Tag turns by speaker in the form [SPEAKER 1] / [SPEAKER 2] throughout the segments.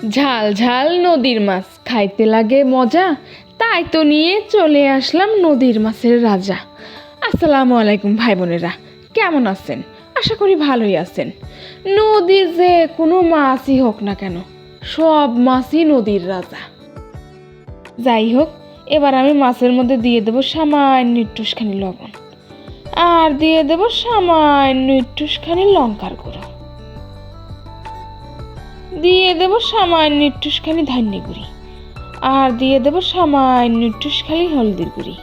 [SPEAKER 1] ঝাল ঝাল নদীর মাছ। খাইতে লাগে মজা, তাই তো নিয়ে চলে আসলাম নদীর মাছের রাজা। আসসালামু আলাইকুম ভাই বোনেরা, কেমন আছেন? আশা করি ভালোই আছেন। নদীর যে কোনো মাছই হোক না কেন, সব মাছই নদীর রাজা। যাই হোক, এবার আমি মাছের মধ্যে দিয়ে দেবো সামান্য একটুখানি লবণ। আর দিয়ে দেবো সামান্য একটুখানি লঙ্কার গুঁড়ো। দিয়ে দেবো সামান্য একটুখানি ধান্য গুঁড়ি। আর দিয়ে দেবো সামান্য একটুখানি হলদির গুঁড়ি।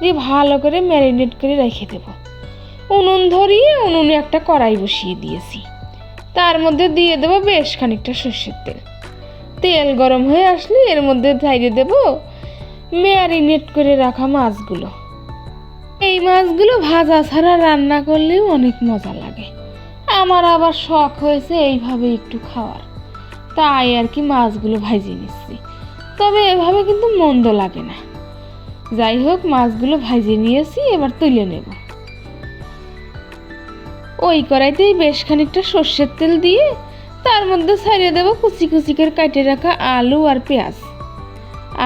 [SPEAKER 1] দিয়ে ভালো করে ম্যারিনেট করে রেখে দেবো। উনুন ধরিয়ে উনুনে একটা কড়াই বসিয়ে দিয়েছি। তার মধ্যে দিয়ে দেবো বেশ খানিকটা সর্ষের তেল। তেল গরম হয়ে আসলে এর মধ্যে ছাইড়ে দেবো ম্যারিনেট করে রাখা মাছগুলো। এই মাছগুলো ভাজা ছাড়া রান্না করলেও অনেক মজা লাগে। আমার আবার শখ হয়েছে এইভাবে একটু খাওয়ার। তাই আর কি মাছগুলো ভাজিয়ে নিচ্ছি। তবে এভাবে কিন্তু মন্দ লাগে না। যাই হোক, মাছগুলো ভাজিয়ে নিয়েছি, এবার তুলে নেব। ওই কড়াইতেই বেশ খানিকটা সর্ষের তেল দিয়ে তার মধ্যে ছাড়িয়ে দেবো কুচি কুচি করে কাটে রাখা আলু আর পেঁয়াজ।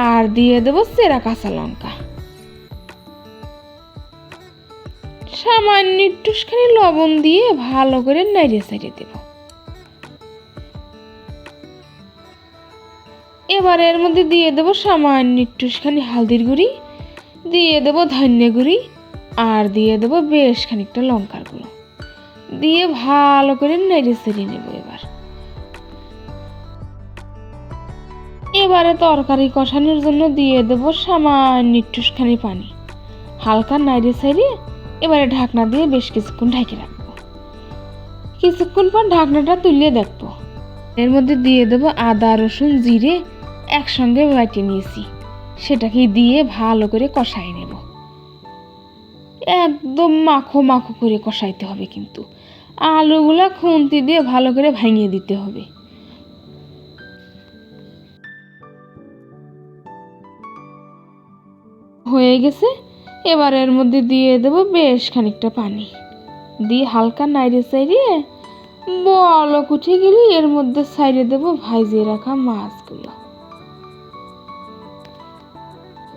[SPEAKER 1] আর দিয়ে দেবো চেরা কাঁচা লঙ্কা। সামান্য একটুখানি লবণ দিয়ে ভালো করে নাড়িয়ে সাইড়ে দেব। এবার এর মধ্যে দিয়ে দেবো সামান্য একটুখানি হালদির গুঁড়ি, দিয়ে দেবো ধনিয়া গুঁড়ি, আর দিয়ে দেবো বেশ খানিকটা লঙ্কার গুঁড়ো। দিয়ে ভালো করে নেড়ে সেড়ে নেব এবার। এবারে তরকারি কষানোর জন্য দিয়ে দেবো সামান্য একটুখানি পানি। হালকা নাইড়ে সাইড়ে এবারে ঢাকনা দিয়ে বেশ কিছুক্ষণ ঢেকে রাখব। কিছুক্ষণ পর ঢাকনাটা তুলে দেখব। এর মধ্যে দিয়ে দেবো আদা, রসুন, জিরে একসঙ্গে বাটি নিয়েছি। সেটাকে দিয়ে ভালো করে কষাই নেব। একদম মাখো মাখো করে কষাইতে হবে কিন্তু। আলুগুলা খুন্তি দিয়ে ভালো করে ভাঙিয়ে দিতে হবে। হয়ে গেছে? এবার এর মধ্যে দিয়ে দেবো বেশ খানিকটা পানি। দিয়ে হালকা নাইড়ে সাইড়ে বলক উঠে গেলে এর মধ্যে সাইডে দেবো ভাইজিয়ে রাখা মাছগুলো।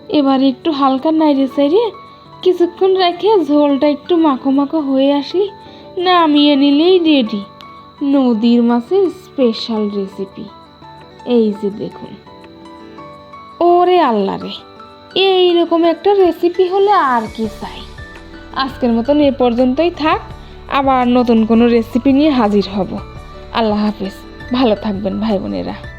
[SPEAKER 1] এবার একটু হালকা নাইড়ে সাইড়ে কিছুক্ষণ রেখে ঝোলটা একটু মাখো মাখো হয়ে আসলি নামিয়ে নিলেই রেডি নদীর মাছের স্পেশাল রেসিপি এই যে দেখুন। ওরে আল্লাহ রে! এইরকম একটা রেসিপি হলে আর কি চাই। আজকের মতন এ পর্যন্তই থাক, আবার নতুন কোনো রেসিপি নিয়ে হাজির হব। আল্লাহ হাফিজ, ভালো থাকবেন ভাই বোনেরা।